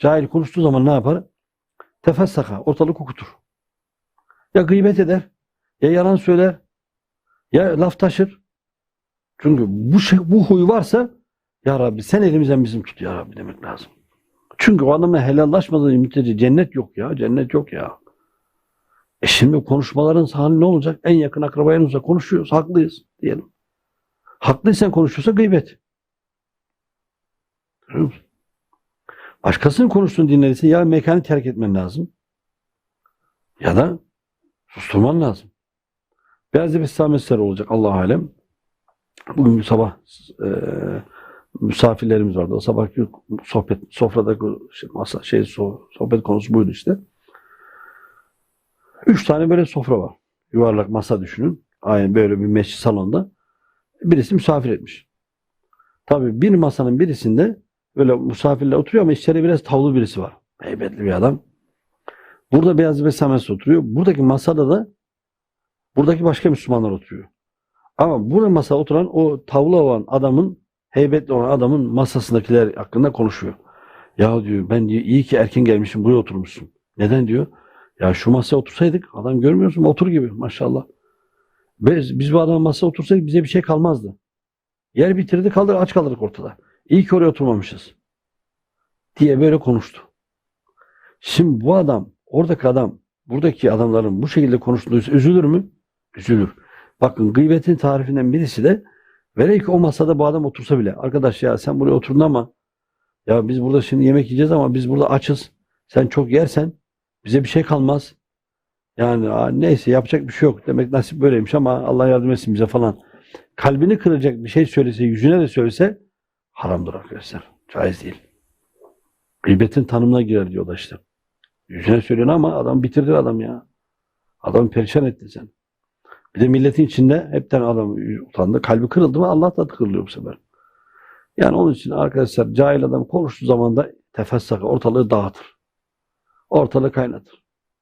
Cahil konuştuğu zaman ne yapar? Tefessaka, ortalık kokutur. Ya gıybet eder, ya yalan söyler, ya laf taşır. Çünkü bu şey, bu huy varsa ya Rabbi sen elimizden bizim tut ya Rabbi demek lazım. Çünkü o adamla helallaşmadığı müddetçe cennet yok ya. Cennet yok ya. E şimdi konuşmaların hali ne olacak? En yakın akrabaya uzak konuşuyoruz. Haklıyız diyelim. Haklıysan konuşuyorsa gıybet. Görüyor musun? Başkasının konuştuğunu dinlediyse ya mekanı terk etmen lazım ya da susturman lazım. Biraz da bir sametler olacak Allah alem. Bugün sabah e, misafirlerimiz vardı. O sabahki sohbet, sofradaki şey, masa, şey, so- sohbet konusu buydu işte. Üç tane böyle sofra var. Yuvarlak masa düşünün. Aynı böyle bir mescid salonunda. Birisi misafir etmiş. Tabii bir masanın birisinde böyle misafirler oturuyor ama içeri biraz tavlı birisi var. Heybetli bir adam. Burada beyaz samet oturuyor. Buradaki masada da buradaki başka Müslümanlar oturuyor. Ama burada masa oturan o tavla olan adamın heybetli olan adamın masasındakiler hakkında konuşuyor. Ya diyor ben diyor, iyi ki erken gelmişim buraya oturmuşsun. Neden diyor? Ya şu masaya otursaydık adam görmüyorsun otur gibi maşallah. Biz, biz bu adamın masaya otursaydık bize bir şey kalmazdı. Yer bitirdi kalır aç kalırdık ortada. İyi ki oraya oturmamışız. Diye böyle konuştu. Şimdi bu adam oradaki adam buradaki adamların bu şekilde konuştuğu üzülür mü? Üzülür. Bakın gıybetin tarifinden birisi de velev ki o masada bu adam otursa bile arkadaş ya sen buraya oturdun ama ya biz burada şimdi yemek yiyeceğiz ama biz burada açız. Sen çok yersen bize bir şey kalmaz. Yani "Aa, neyse yapacak bir şey yok. Demek nasip böyleymiş ama Allah yardım etsin bize falan. Kalbini kıracak bir şey söylese, yüzüne de söylese haramdır arkadaşlar. Caiz değil. Gıybetin tanımına girer diyor da işte. Yüzüne söylüyorsun ama adam bitirdi adam ya. Adamı perişan ettin sen. Bir de milletin içinde hepten adam utandı. Kalbi kırıldı mı Allah da kırılıyor bu sefer. Yani onun için arkadaşlar cahil adam konuştuğu zaman da tefessaka ortalığı dağıtır. Ortalığı kaynatır.